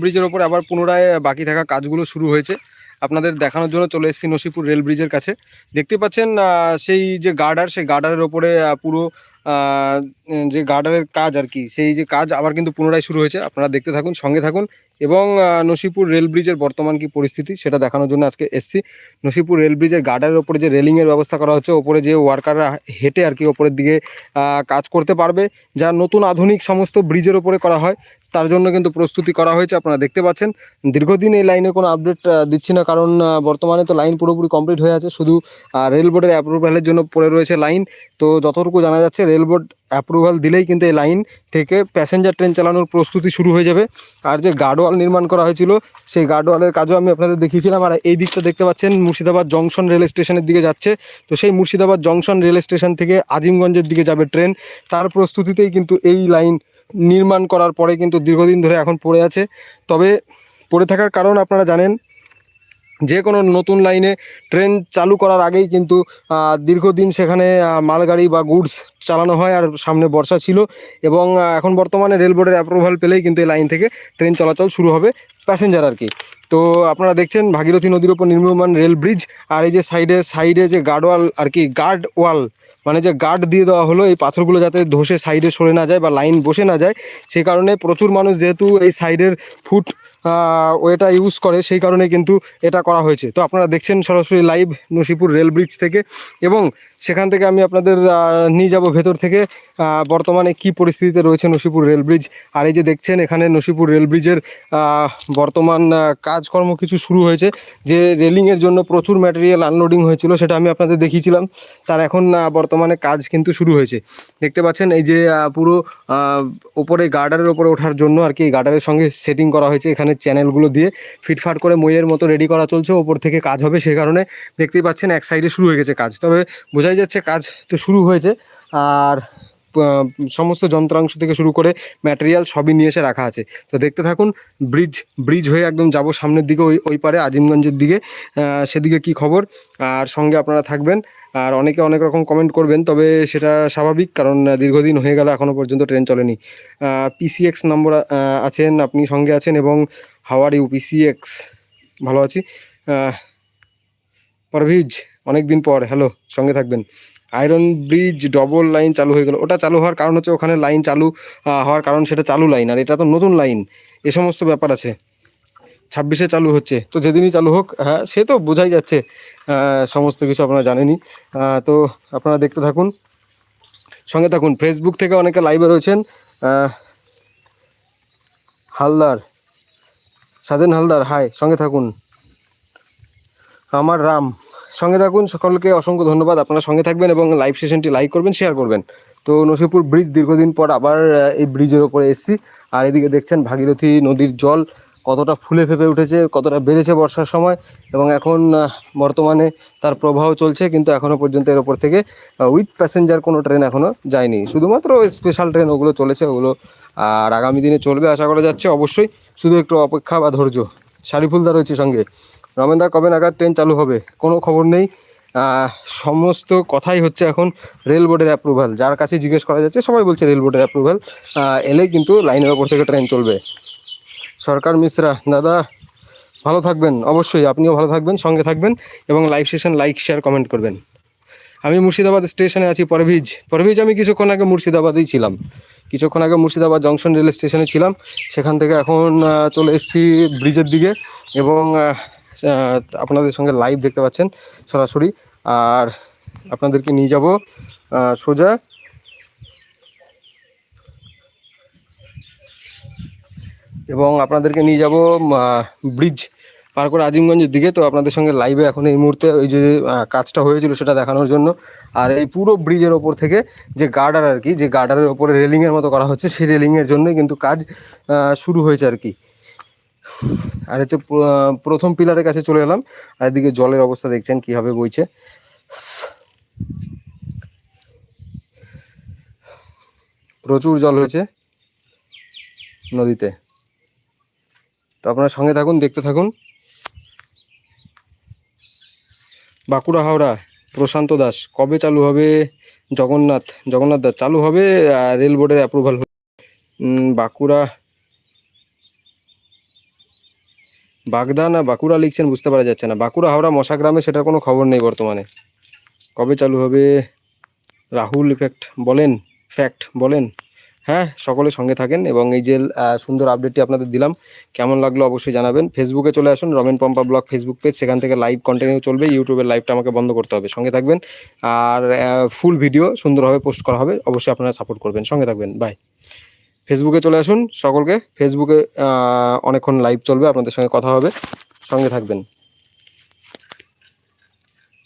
ব্রিজের ওপর আবার পুনরায় বাকি থাকা কাজগুলো শুরু হয়েছে। আপনাদের দেখানোর জন্য চলে এসেছি নসিপুর রেল ব্রিজের কাছে। দেখতে পাচ্ছেন সেই যে গার্ডার, সেই গার্ডারের ওপরে পুরো যে গার্ডারের কাজ আর কি, সেই যে কাজ আবার কিন্তু পুনরায় শুরু হয়েছে। আপনারা দেখতে থাকুন, সঙ্গে থাকুন। এবং নসিপুর রেল ব্রিজের বর্তমান কি পরিস্থিতি সেটা দেখানোর জন্য আজকে এসছি। নসিপুর রেল ব্রিজের গার্ডারের ওপরে যে রেলিংয়ের ব্যবস্থা করা হচ্ছে, ওপরে যে ওয়ার্কাররা হেঁটে আর কি ওপরের দিকে কাজ করতে পারবে, যা নতুন আধুনিক সমস্ত ব্রিজের ওপরে করা হয়, তার জন্য কিন্তু প্রস্তুতি করা হয়েছে, আপনারা দেখতে পাচ্ছেন। দীর্ঘদিন এই লাইনের কোনো আপডেট দিচ্ছি না, কারণ বর্তমানে তো লাইন পুরোপুরি কমপ্লিট হয়ে আছে, শুধু রেল বোর্ডের অ্যাপ্রুভালের জন্য পড়ে রয়েছে লাইন তো যতটুকু জানা যাচ্ছে রেল বোর্ড অ্যাপ্রুভাল দিলেই কিন্তু এই লাইন থেকে প্যাসেঞ্জার ট্রেন চালানোর প্রস্তুতি শুরু হয়ে যাবে। আর যে গার্ডওয়াল নির্মাণ করা হয়েছিল, সেই গার্ডওয়ালের কাজও আমি আপনাদের দেখিয়েছিলাম। আর এই দিকটা দেখতে পাচ্ছেন, মুর্শিদাবাদ জংশন রেল স্টেশনের দিকে যাচ্ছে। তো সেই মুর্শিদাবাদ জংশন রেল স্টেশন থেকে আজিমগঞ্জের দিকে যাবে ট্রেন তার প্রস্তুতিতেই কিন্তু এই লাইন নির্মাণ করার পরে কিন্তু দীর্ঘদিন ধরে এখন পড়ে আছে। তবে পড়ে থাকার কারণ আপনারা জানেন, যে কোনো নতুন লাইনে ট্রেন চালু করার আগেই কিন্তু দীর্ঘদিন সেখানে মালগাড়ি বা গুডস চালানো হয় আর সামনে বর্ষা ছিল এবং এখন বর্তমানে রেল বোর্ডের অ্যাপ্রুভাল পেলেই কিন্তু এই লাইন থেকে ট্রেন চলাচল শুরু হবে। প্যাসেঞ্জার আর কি। তো আপনারা দেখছেন ভাগীরথী নদীর ওপর নির্মীয়মান রেল ব্রিজ আর এই যে সাইডে সাইডে যে গার্ডওয়াল আর কি গার্ড ওয়াল মানে যে গার্ড দিয়ে দেওয়া হলো, এই পাথরগুলো যাতে ধসে সাইডে সরে না যায় বা লাইন বসে না যায় সেই কারণে প্রচুর মানুষ যেহেতু এই সাইডের ফুট ওয়েটা ইউজ করে, সেই কারণে কিন্তু এটা করা হয়েছে। তো আপনারা দেখছেন সরাসরি লাইভ নসিপুর রেল ব্রিজ থেকে, এবং সেখান থেকে আমি আপনাদের নিয়ে যাব ভেতর থেকে বর্তমানে কি পরিস্থিতিতে রয়েছে নসিপুর রেল ব্রিজ আর এই যে দেখছেন, এখানে নসিপুর রেল ব্রিজের বর্তমান কাজকর্ম কিছু শুরু হয়েছে, যে রেলিংয়ের জন্য প্রচুর ম্যাটেরিয়াল আনলোডিং হয়েছিল, সেটা আমি আপনাদের দেখিয়েছিলাম। তার এখন বর্তমানে কাজ কিন্তু শুরু হয়েছে। দেখতে পাচ্ছেন এই যে পুরো ওপরে গার্ডারের ওপরে ওঠার জন্য আর কি গার্ডারের সঙ্গে সেটিং করা হয়েছে এখানে চ্যানেলগুলো দিয়ে। ফিটফাট করে মইয়ের মতো রেডি করা চলছে, ওপর থেকে কাজ হবে সেই কারণে। দেখতেই পাচ্ছেন এক সাইডে শুরু হয়ে গেছে কাজ। তবে বোঝাই যাচ্ছে কাজ তো শুরু হয়েছে, আর সমস্ত যন্ত্রাংশ থেকে শুরু করে ম্যাটেরিয়াল সবই নিয়ে এসে রাখা আছে। তো দেখতে থাকুন ব্রিজ ব্রিজ হয়ে একদম যাব সামনের দিকে, ওই ওই পারে আজিমগঞ্জের দিকে। সেদিকে কি খবর? আর সঙ্গে আপনারা থাকবেন। আর অনেকে অনেক রকম কমেন্ট করবেন, তবে সেটা স্বাভাবিক, কারণ দীর্ঘদিন হয়ে গেল এখনও পর্যন্ত ট্রেন চলেনি। পিসিএক্স নম্বর আছেন, আপনি সঙ্গে আছেন, এবং হাওয়ার ইউ পিসিএক্স ভালো আছি। পারভিজ অনেক দিন পর হ্যালো সঙ্গে থাকবেন। আয়রন ব্রিজ ডবল লাইন চালু হয়ে গেল। ওটা চালু হওয়ার কারণ হচ্ছে ওখানে লাইন চালু হওয়ার কারণ সেটা চালু লাইন আর এটা তো নতুন লাইন এ সমস্ত ব্যাপার আছে। ছাব্বিশে চালু হচ্ছে। তো যেদিনই চালু হোক হ্যাঁ সে তো বোঝাই যাচ্ছে সমস্ত কিছু আপনারা জানেনই। আহ, তো আপনারা দেখতে থাকুন। সঙ্গে থাকুন ফেসবুক থেকে অনেকে লাইভে রয়েছেন হালদার সাদেন হালদার হাই সঙ্গে থাকুন। আমার রাম। সঙ্গে থাকুন। সকলকে অসংখ্য ধন্যবাদ। আপনারা সঙ্গে থাকবেন এবং লাইভ সেশনটি লাইক করবেন শেয়ার করবেন। তো নসিপুর ব্রিজ দীর্ঘদিন পর আবার এই ব্রিজের ওপরে এসেছি। আর এদিকে দেখছেন ভাগীরথী নদীর জল কতটা ফুলে ফেপে উঠেছে, কতটা বেড়েছে বর্ষার সময় এবং এখন বর্তমানে তার প্রবাহ চলছে, কিন্তু এখনও পর্যন্ত এর ওপর থেকে উইথ প্যাসেঞ্জার কোনো ট্রেন এখনও যায়নি। শুধুমাত্র স্পেশাল ট্রেন ওগুলো চলেছে, ওগুলো, আর আগামী দিনে চলবে। আশা করা যাচ্ছে অবশ্যই শুধু একটু অপেক্ষা বা ধৈর্য। শারিফুলদা রয়েছে সঙ্গে। রমেনদা, কবে নাগাদ ট্রেন চালু হবে? কোনো খবর নেই। সমস্ত কথাই হচ্ছে এখন রেল বোর্ডের অ্যাপ্রুভাল যার কাছে জিজ্ঞেস করা যাচ্ছে, সবাই বলছে রেল বোর্ডের অ্যাপ্রুভাল এলেই কিন্তু লাইনের ওপর থেকে ট্রেন চলবে। সরকার মিশ্রা, দাদা, ভালো থাকবেন, অবশ্যই। আপনিও ভালো থাকবেন, সঙ্গে থাকবেন এবং live session like share comment করবেন। আমি মুর্শিদাবাদ স্টেশনে আছি, পরভিজ। পরভিজ আমি কিছুক্ষণ আগে মুর্শিদাবাদেই ছিলাম। কিছুক্ষণ আগে মুর্শিদাবাদ জংশন রেল স্টেশনে ছিলাম। সেখান থেকে এখন চলে এসেছি ব্রিজের দিকে এবং আপনাদের সঙ্গে লাইভ দেখতে পাচ্ছেন সরাসরি। আর আপনাদেরকে নিয়ে যাব সোজা। এবং আপনাদেরকে নিয়ে যাব ব্রিজ পার করে আজিমগঞ্জের দিকে। তো আপনাদের সঙ্গে লাইভে এখন এই মুহূর্তে ওই যে কাজটা হয়েছিল সেটা দেখানোর জন্য। আর এই পুরো ব্রিজের ওপর থেকে যে গার্ডার আর কি, যে গার্ডারের ওপরে রেলিংয়ের মতো করা হচ্ছে, সেই রেলিংয়ের জন্যই কিন্তু কাজ শুরু হয়েছে আর কি। আর হচ্ছে প্রথম পিলারের কাছে চলে এলাম। আর এদিকে জলের অবস্থা দেখছেন কীভাবে বইছে। প্রচুর জল হয়েছে নদীতে। তো আপনারা সঙ্গে থাকুন, দেখতে থাকুন। বাঁকুড়া, হাওড়া, প্রশান্ত দাস, কবে চালু হবে? জগন্নাথ জগন্নাথ দাস, চালু হবে রেল বোর্ডের অ্যাপ্রুভাল বাঁকুড়া বাগদা না বাঁকুড়া লিখছেন বুঝতে পারা যাচ্ছে না। বাঁকুড়া হাওড়া মশা গ্রামে সেটার কোনো খবর নেই বর্তমানে। কবে চালু হবে? রাহুল ইফেক্ট বলেন ফ্যাক্ট বলেন। হ্যাঁ সকলে সঙ্গে থাকেন এবং এই যে সুন্দর আপডেটটি আপনাদের দিলাম। কেমন লাগল অবশ্যই জানাবেন। ফেসবুকে চলে আসুন, Ramen Pampa blog Facebook page সেখান থেকে লাইভ কন্টিনিউ চলবে। ইউটিউবের লাইভটা আমাকে বন্ধ করতে হবে। সঙ্গে থাকবেন। আর ফুল ভিডিও সুন্দরভাবে পোস্ট করা হবে। অবশ্যই আপনারা সাপোর্ট করবেন। সঙ্গে থাকবেন। বাই ফেসবুকে চলে আসুন সকলকে। ফেসবুকে অনেকক্ষণ লাইভ চলবে আপনাদের সঙ্গে কথা হবে। সঙ্গে থাকবেন।